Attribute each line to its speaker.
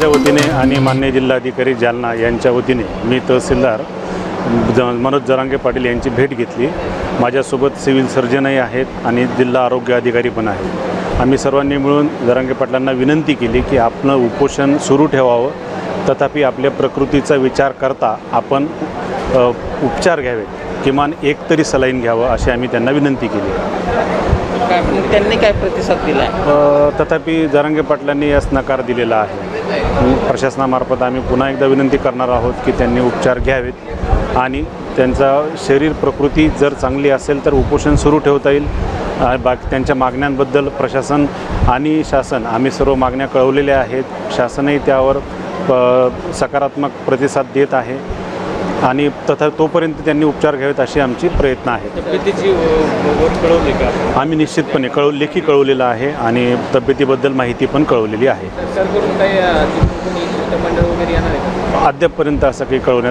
Speaker 1: शासनाच्या वतीने आणि मान्य जिल्हाधिकारी जालना यांच्या वतीने मी तहसीलदार ज मनोज जरांगे पाटील यांची भेट घेतली. माझ्यासोबत सिव्हिल सर्जनही आहेत आणि जिल्हा आरोग्य अधिकारी पण आहेत. आम्ही सर्वांनी मिळून जरांगे पाटलांना विनंती केली की आपलं उपोषण सुरू ठेवावं. तथापि आपल्या प्रकृतीचा विचार करता आपण उपचार घ्यावेत. किमान एक तरी सलाईन घ्यावं अशी आम्ही त्यांना विनंती केली.
Speaker 2: काय मग त्यांनी काय प्रतिसाद दिला
Speaker 1: तथापि जरांगे पाटलांनी यास नकार दिलेला आहे. प्रशासनामार्फत आम्ही पुन्हा एकदा विनंती करणार आहोत की त्यांनी उपचार घ्यावेत आणि त्यांचा शरीर प्रकृती जर चांगली असेल तर उपोषण सुरू ठेवता येईल. बाकी त्यांच्या मागण्यांबद्दल प्रशासन आणि शासन आम्ही सर्व मागण्या कळवलेल्या आहेत. शासनही त्यावर सकारात्मक प्रतिसाद देत आहे. आणि तथा तोपर्यंत त्यांनी उपचार घ्यावेत अशी आमची प्रयत्न आहेत आम्ही निश्चितपणे कळव लेखी कळवलेलं आहे आणि तब्येतीबद्दल माहिती पण कळवलेली आहे. अद्यापपर्यंत असं काही कळवण्यात